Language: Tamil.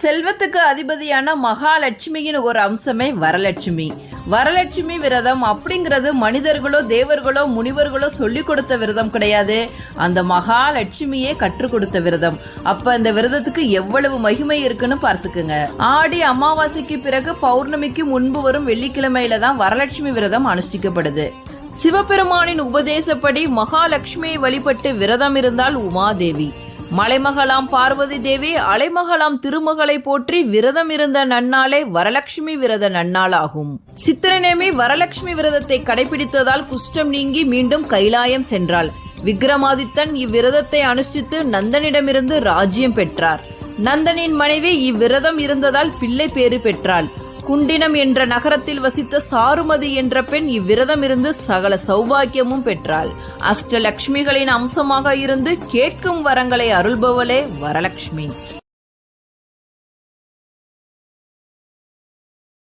செல்வத்துக்கு அதிபதியான மகாலட்சுமியின் ஒரு அம்சமே வரலட்சுமி. வரலட்சுமி விரதம் அப்படிங்கிறது மனிதர்களோ தேவர்களோ முனிவர்களோ சொல்லி கொடுத்த விரதம் கிடையாது. அந்த மகாலட்சுமியே கற்றுக் கொடுத்த விரதம். அப்ப இந்த விரதத்துக்கு எவ்வளவு மகிமை இருக்குன்னு பார்த்துக்குங்க. ஆடி அமாவாசைக்கு பிறகு பௌர்ணமிக்கு முன்பு வரும் வெள்ளிக்கிழமையில தான் வரலட்சுமி விரதம் அனுஷ்டிக்கப்படுது. சிவபெருமானின் உபதேசப்படி மகாலட்சுமியை வழிபட்டு விரதம் இருந்தால் உமாதேவி. மலைமகளாம் பார்வதி தேவி அலைமகளாம் திருமகளை போற்றி விரதம் இருந்த நன்னாளே வரலட்சுமி விரத நன்னாளாகும். சித்திரநேமி வரலட்சுமி விரதத்தை கடைபிடித்ததால் குஷ்டம் நீங்கி மீண்டும் கைலாயம் சென்றாள். விக்ரமாதித்தன் இவ்விரதத்தை அனுஷ்டித்து நந்தனிடமிருந்து ராஜ்யம் பெற்றார். நந்தனின் மனைவி இவ்விரதம் இருந்ததால் பிள்ளை பேறு பெற்றாள். குண்டினம் என்ற நகரத்தில் வசித்த சாருமதி என்ற பெண் இவ்விரதம் இருந்து சகல சௌபாக்கியமும் பெற்றாள். அஷ்டலட்சுமிகளின் அம்சமாக இருந்து கேட்கும் வரங்களை அருள்பவளே வரலட்சுமி